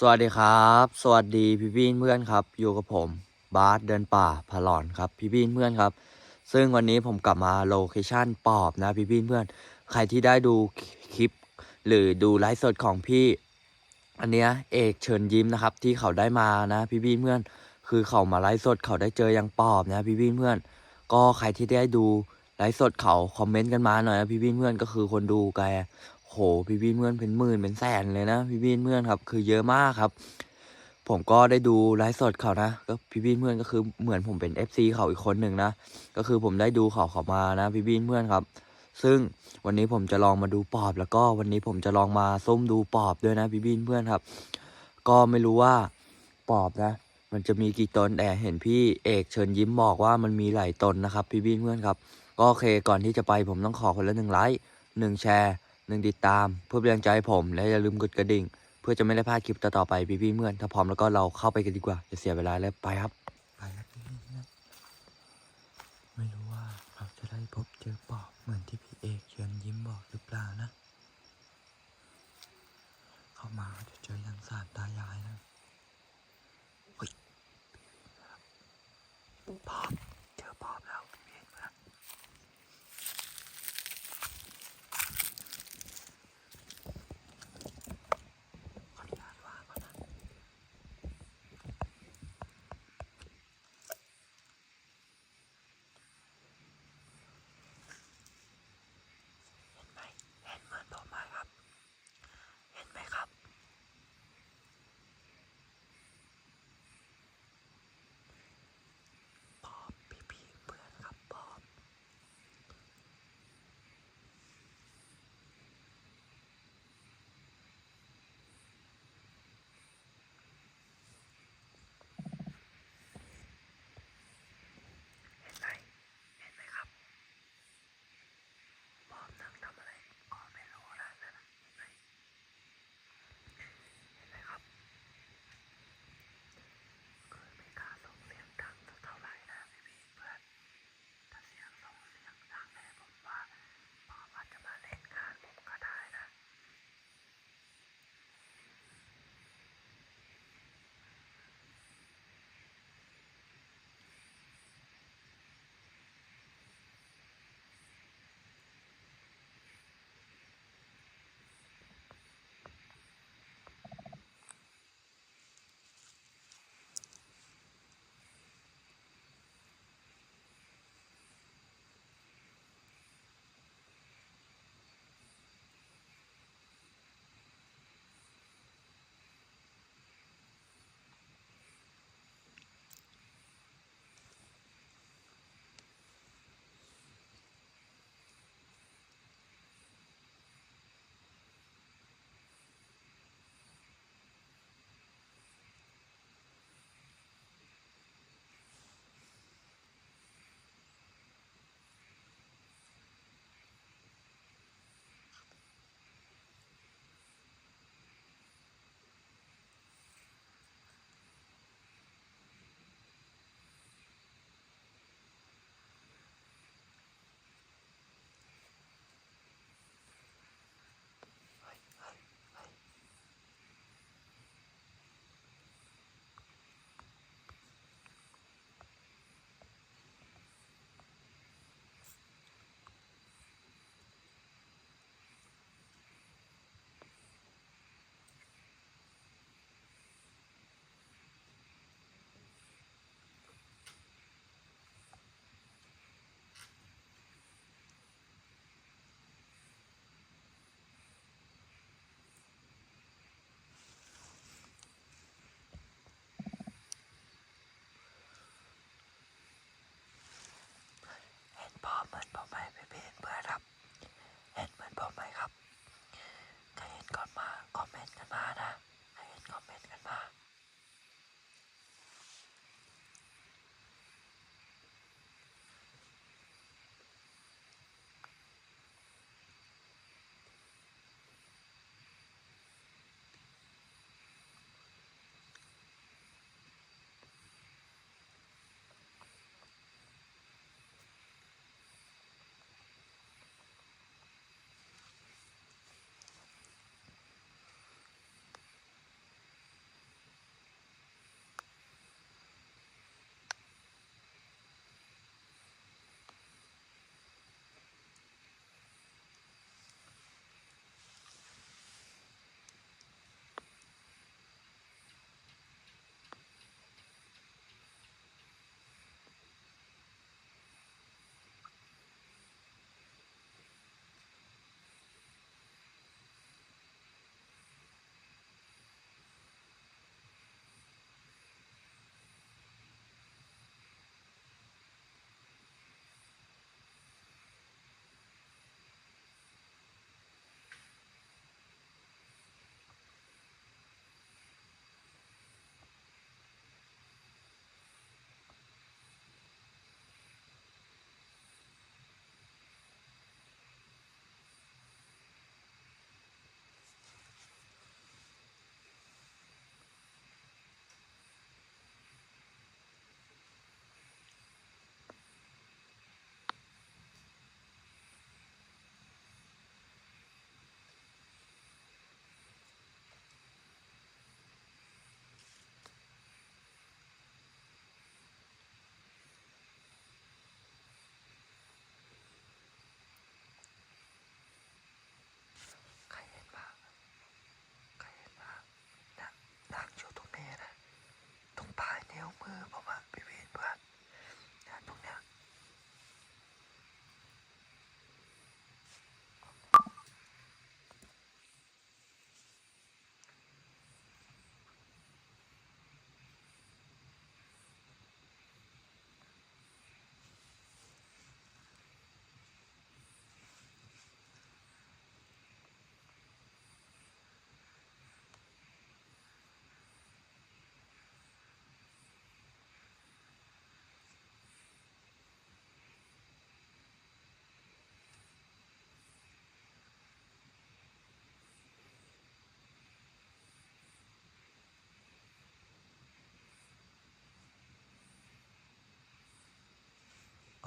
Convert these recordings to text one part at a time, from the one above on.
สวัสดีครับ สวัสดีพี่พี่เพื่อนครับ อยู่กับผมบาสเดินป่าพลอนครับพี่พี่เพื่อนครับ ซึ่งวันนี้ผมกลับมาโลเคชั่นปอบนะพี่พี่เพื่อน ใครที่ได้ดูคลิป หรือดูไลฟ์สดของพี่ อันเนี้ยเอกเชิญยิ้มนะครับ ที่เขาได้มานะพี่พี่เพื่อน คือเขามาไลฟ์สดเขาได้เจอยังปอบนะพี่พี่เพื่อน ก็ใครที่ได้ดูไลฟ์สดเขาคอมเมนต์กันมาหน่อยนะพี่พี่เพื่อนก็คือคนดูแก พี่พี่เพื่อนเป็นหมื่นเป็นแสนเลยนะพี่พี่เพื่อนครับ คือเยอะมากครับ ผมก็ได้ดูไลฟ์สดเขานะก็พี่พี่เพื่อนก็คือเหมือนผมเป็น FC เขาอีกคนหนึ่งนะก็คือผมได้ดูเขาเขามานะพี่พี่เพื่อนครับ ซึ่งวันนี้ผมจะลองมาดูปอบ แล้วก็วันนี้ผมจะลองมาส้มดูปอบด้วยนะพี่พี่เพื่อนครับ ก็ไม่รู้ว่าปอบนะมันจะมีกี่ตนแต่เห็นพี่เอกเชิญยิ้มบอกว่ามันมีหลายตนนะครับ พี่พี่เพื่อนครับ ก็โอเคก่อนที่จะไปผมต้องขอคนละหนึ่งไลค์หนึ่งแชร์ หนึ่งติดตามเพื่อเป็นกำลังใจให้ผม และอย่าลืมกดกระดิ่ง เพื่อจะไม่ได้พลาดคลิปต่อๆไปพี่พี่ๆเมื่อนถ้าพร้อมแล้วก็เราเข้าไปกันดีกว่าจะเสียเวลาแล้วไปครับไปครับพี่พี่เพื่อนไม่รู้ว่าเราจะได้พบเจอปอบเหมือนที่พี่เอกเชิญยิ้มบอกหรือเปล่านะ เข้ามาจะเจอยังสารตายายนะ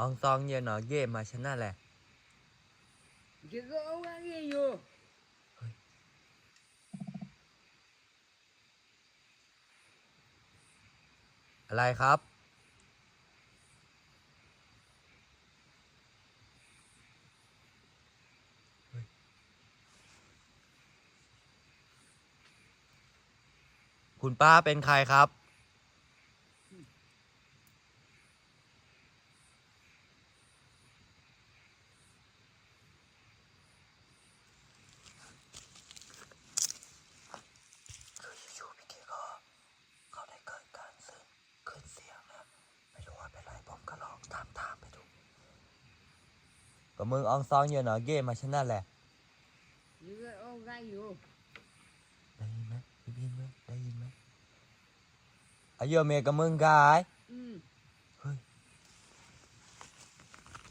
องตองเยนอเย่มาชนะแหละเก็เอาไว้อยู่อะไรครับ คุณป้าเป็นใครครับ ก็มึงอองซองอยู่หนอะเกมมาชนะแหละอยู่อ้ได้อยู่ได้ยินไหมได้ยินไหมได้ยินไหมอายุเมกับมึงกายเฮ้ย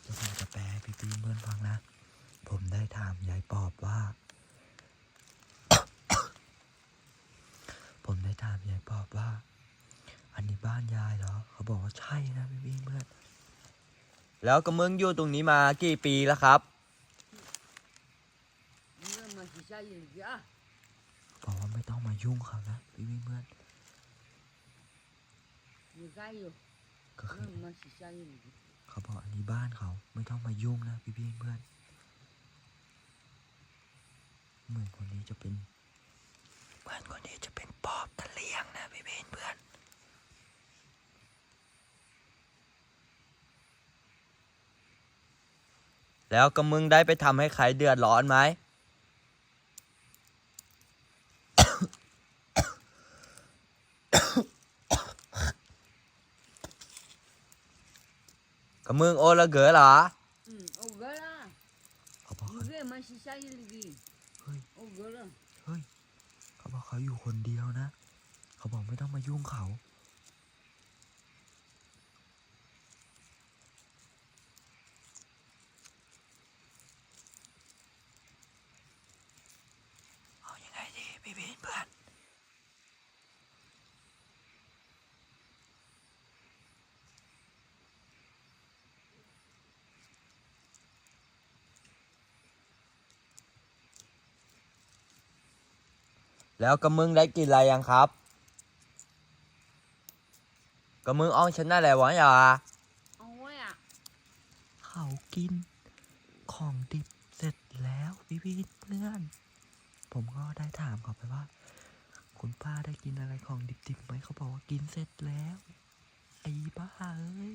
จะผมจะแปลพี่ปีเพื่อนฟังนะ ผมได้ถามยายปอบว่า ผมได้ถามยายปอบว่า อันนี้บ้านยายเหรอ เขาบอกว่าใช่นะพี่ปีเพื่อน แล้วกระเมืองอยู่ตรงนี้มากี่ปีแล้วครับบอกว่าไม่ต้องมายุ่งเขานะพี่วิเมื่อนก็คือเขาบอกอันนี้บ้านเขาไม่ต้องมายุ่งนะพี่พี่เพื่อนเหมือนคนนี้จะเป็นเหมือนคนนี้จะเป็นปอบตะเลียงนะพี่พี่เพื่อน แล้วก็มึงได้ไปทำให้ใครเดือดร้อนไหม ก็มึงโอละเกอหรอเฮ้ย เขาบอกเขาอยู่คนเดียวนะ เขาบอกไม่ต้องมายุ่งเขา แล้วกับมึงได้กินอะไรยังครับกับมึงอ้อนฉันได้อะไรวะอย่าโอ้ยอะเขากิน ของดิบเสร็จแล้วพี่พี่เพื่อน ผมก็ได้ถามเขาไปว่า คุณป้าได้กินอะไรของดิบๆไหมเขาบอกว่ากินเสร็จแล้วไอ้บ้าเอ้ย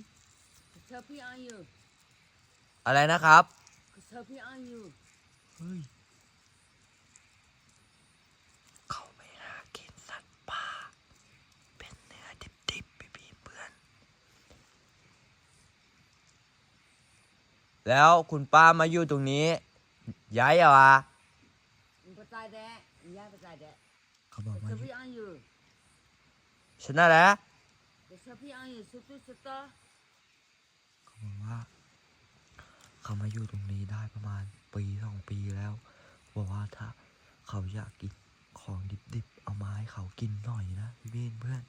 เธอพี่อายู่อะไรนะครับเธอพี่อายู่เฮ้ย แล้วคุณป้ามาอยู่ตรงนี้ย้ายเหรอ 你不在的，你也不在的， เขาบอกว่า 这片也有， ฉันนั่นแหละ 这片也有，是都是的， เขาบอกว่า เขามาอยู่ตรงนี้ได้ประมาณปีสองปีแล้ว บอกว่าถ้าเขาอยากกินของดิบๆ เอามาให้เขากินหน่อยนะพี่เบนเพื่อน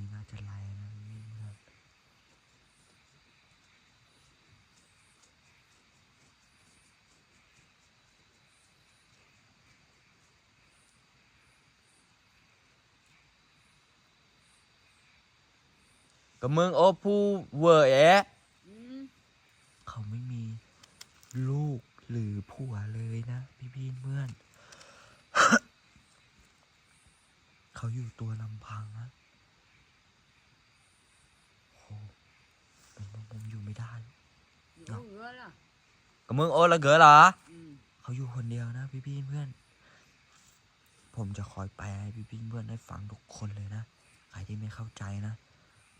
นี่น่าจะไล่นะพี่เบนเพื่อนก็มึงโอ้ผู้เวอร์แอะ嗯，เขาไม่มีลูกหรือผัวเลยนะพี่พี่เพื่อน เขาอยู่ตัวลำพังนะโอ้เป็น ผมผมอยู่ไม่ได้อยู่เงือกับมึงโอ้ละเกอเหรอเขาอยู่คนเดียวนะ พี่พี่เพื่อน ผมจะคอยแปลให้พี่พี่เพื่อนได้ฟังทุกคนเลยนะใครที่ไม่เข้าใจนะ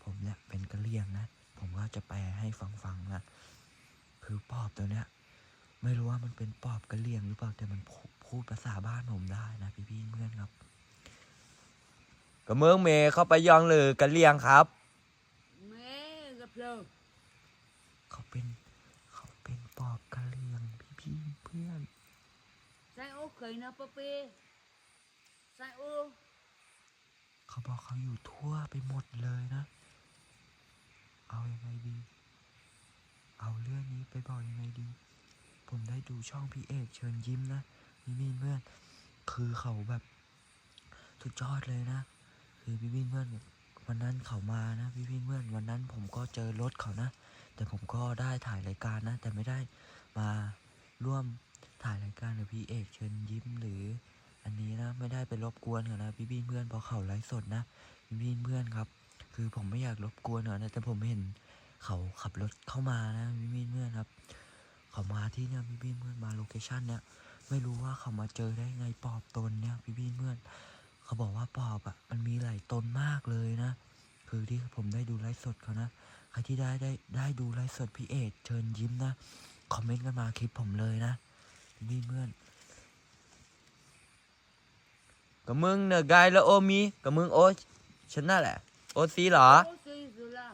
ผมเนี่ยเป็นกระเลียงนะ ผมก็จะแปลให้ฟังฟังนะคือปอบตัวเนี้ย ไม่รู้ว่ามันเป็นปอบกระเลียงหรือเปล่าแต่มันพูดภาษาบ้านผมได้นะ พี่พี่เพื่อนครับกระเมืองเมย์เข้าไปยองเลยกระเลียงครับ เลยเขาเป็นเขาเป็นปอบกระเลียงพี่พี่เพื่อนไซโอเคยนะปะเป้ไซโอ เขาบอกเขาอยู่ทั่วไปหมดเลยนะ เอาอยัางไงดี เอาเรื่องนี้ไปบอกอยังไงดี ผมได้ดูช่องพี่เอกเชิญยิ้มนะพี่พี่เพื่อน คือเขาแบบสุดยอดเลยนะ คือพี่พี่เพื่อน วันนั้นเขามานะพี่บินเพื่อนวันนั้นผมก็เจอรถเขานะ แต่ผมก็ได้ถ่ายรายการนะ แต่ไม่ได้มาร่วมถ่ายรายการกับพี่เอกเชิญยิ้มหรือ อันนี้นะไม่ได้ไปรบกวนเขานะพี่บินเพื่อนเพราะเขาไลฟ์สดนะพี่บินเพื่อนครับ คือผมไม่อยากรบกวนเขานะแต่ผมเห็นเขาขับรถเข้ามานะพี่บินเพื่อนครับ เขามาที่เนี่ยพี่บินเพื่อนมาโลเคชั่นเนี่ยไม่รู้ว่าเขามาเจอได้ไงปอบตนเนี่ยพี่บินเพื่อน เขาบอกว่าปอบอะ่ะมันมีหลายตนมากเลยนะ คือที่ผมได้ดูไลฟ์สดเขานะ ใครที่ได้ได้ได้ดูไลฟ์สดพี่เอกเชิญยิ้มนะ คอมเมนต์กันมาคลิปผมเลยนะพี่บินเพื่อนกับมึงเนอะกายแล้วโอมีกับมึงโอฉันนั่นแหละ โอซีเหรอ ô sư rồi là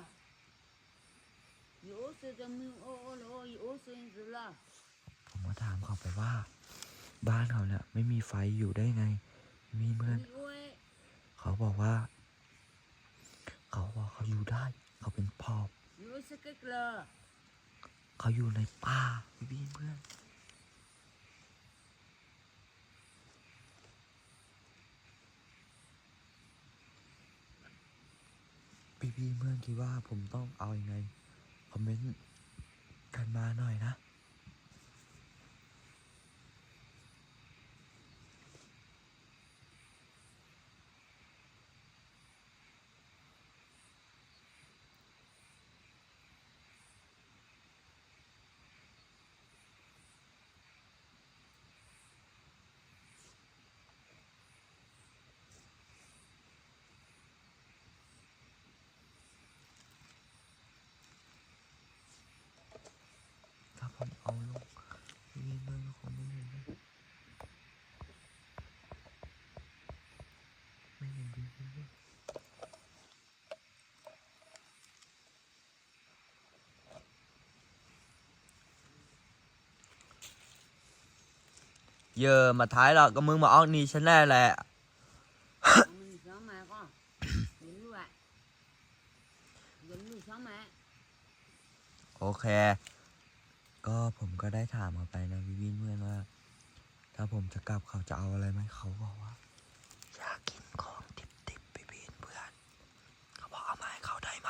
ô sư cho mình ô ô là ô ô sư rồi là ผมก็ถามเขาไปว่า บ้านเขาเนี่ยไม่มีไฟอยู่ได้ไง มีเพื่อนเขาบอกว่า เขาบอกเขาอยู่ได้ เขาเป็นปอเขาอยู่ในป่าพี่บีนเพื่อนพี่บีนเพื่อนคิดว่าผมต้องเอาอยัางไง คอมเมนต์กันมาหน่อยนะ ถ้าผมเอาลงพี่บีนเพื่อนก็คงไม่เห็นนะไม่เห็นพี่บีนเพื่อน giờ mà thái là có mưa mà ông đi ชนะแหละโอเคก็ผมก็ได้ถามเขาไปนะวิวินเพื่อนว่า ถ้าผมจะกลับเขาจะเอาอะไรไหมเขาบอกว่า อยากกินของดิบๆพี่วินเพื่อน เขาบอกเอามาให้เขาได้ไหม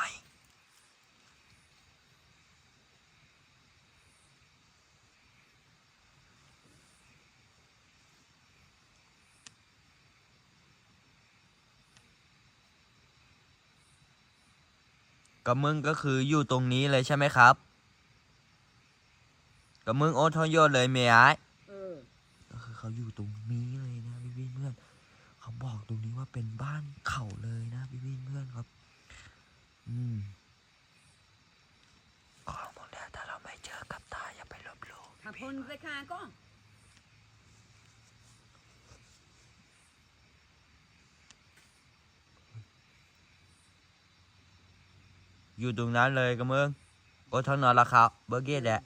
กับมึงก็คืออยู่ตรงนี้เลยใช่ไหมครับกับมึงโอทอยโยเลยเมียไอ้ ừ ก็คือเขาอยู่ตรงนี้เลยนะพี่วินเพื่อนเขาบอกตรงนี้ว่าเป็นบ้านเขาเลยนะพี่วินเพื่อนครับ อืมของหมดแล้วถ้าเราไม่เจอกับตาอย่าไปลบหลู่ thằng phun cái kha con อยู่ตรงนั้นเลยกับมึงโอทนนอนละครับเบอร์เกตแหละ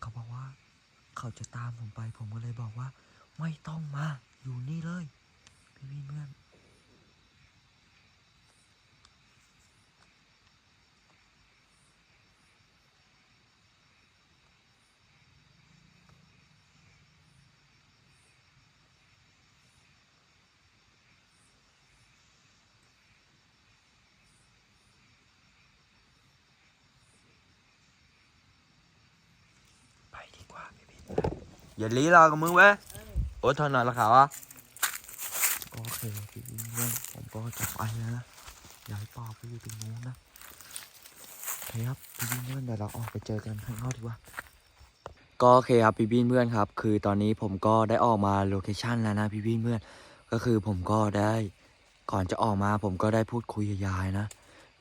เขาบอกว่า เขาจะตามผมไป ผมก็เลยบอกว่า ไม่ต้องมา อยู่นี่เลย พี่วินเพื่อน ดีกว่าพี่บินอย่าลีรอกับมึงเว้ยโอ้ทนหน่อยละครวะโอเคพี่เพื่อนผมก็จะไปแล้วนะอย่าให้ปอบไปอยู่ตรงนู้นนะโอเคครับพี่บินเพื่อนเดี๋ยวเราออกไปเจอกันข้างนอกดีกว่าก็โอเคครับพี่บินเพื่อนครับ คือตอนนี้ผมก็ได้ออกมาโลเคชันแล้วนะพี่บินเพื่อนก็คือผมก็ได้ก่อนจะออกมาผมก็ได้พูดคุยกับยายนะ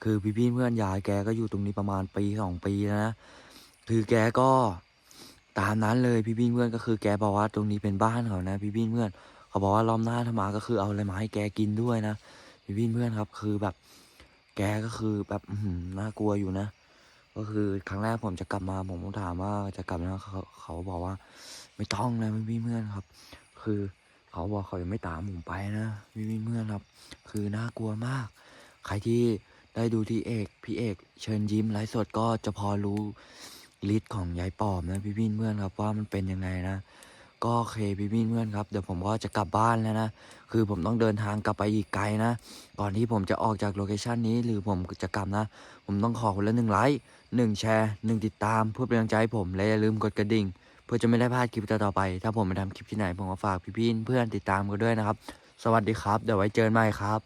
คือพี่บินเพื่อนยายแกก็อยู่ตรงนี้ประมาณปีสองปีแล้วนะ คือแกก็ ตามนั้นเลยพี่บินเพื่อนก็คือแกบอกว่าตรงนี้เป็นบ้านเขานะ พี่บินเพื่อน เขาบอกว่ารอบหน้าถ้ามาก็คือเอาอะไรมาให้แกกินด้วยนะพี่บินเพื่อนครับ คือแบบ แกก็คือแบบน่ากลัวอยู่นะ ก็คือครั้งแรกผมจะกลับมาผมถามว่าจะกลับนะเขาเขาบอกว่า ไม่ต้องนะพี่บินเพื่อนครับ คือเขาบอกเขายังไม่ตามผมไปนะพี่พี่เพื่อนครับ คือน่ากลัวมาก ใครที่ได้ดูที่เอกพี่เอก เชิญยิ้มไลฟ์สดก็จะพอรู้ ฤทธิ์ของยายปอบนะพี่พี่เพื่อนครับว่ามันเป็นยังไงนะ ก็โอเคพี่พี่เพื่อนครับเดี๋ยวผมก็จะกลับบ้านแล้วนะคือผมต้องเดินทางกลับไปอีกไกลนะก่อนที่ผมจะออกจากโลเคชันนี้หรือผมจะกลับนะ ผมต้องขอคนละหนึ่งไลค์หนึ่งแชร์หนึ่งติดตามเพื่อเป็นกำลังใจให้ผมและอย่าลืมกดกระดิ่ง เพื่อจะไม่ได้พลาดคลิปต่อไป ถ้าผมไปทำคลิปที่ไหนผมก็ฝากพี่ๆเพื่อนติดตามกันด้วยนะครับ สวัสดีครับเดี๋ยวไว้เจอกันใหม่ครับ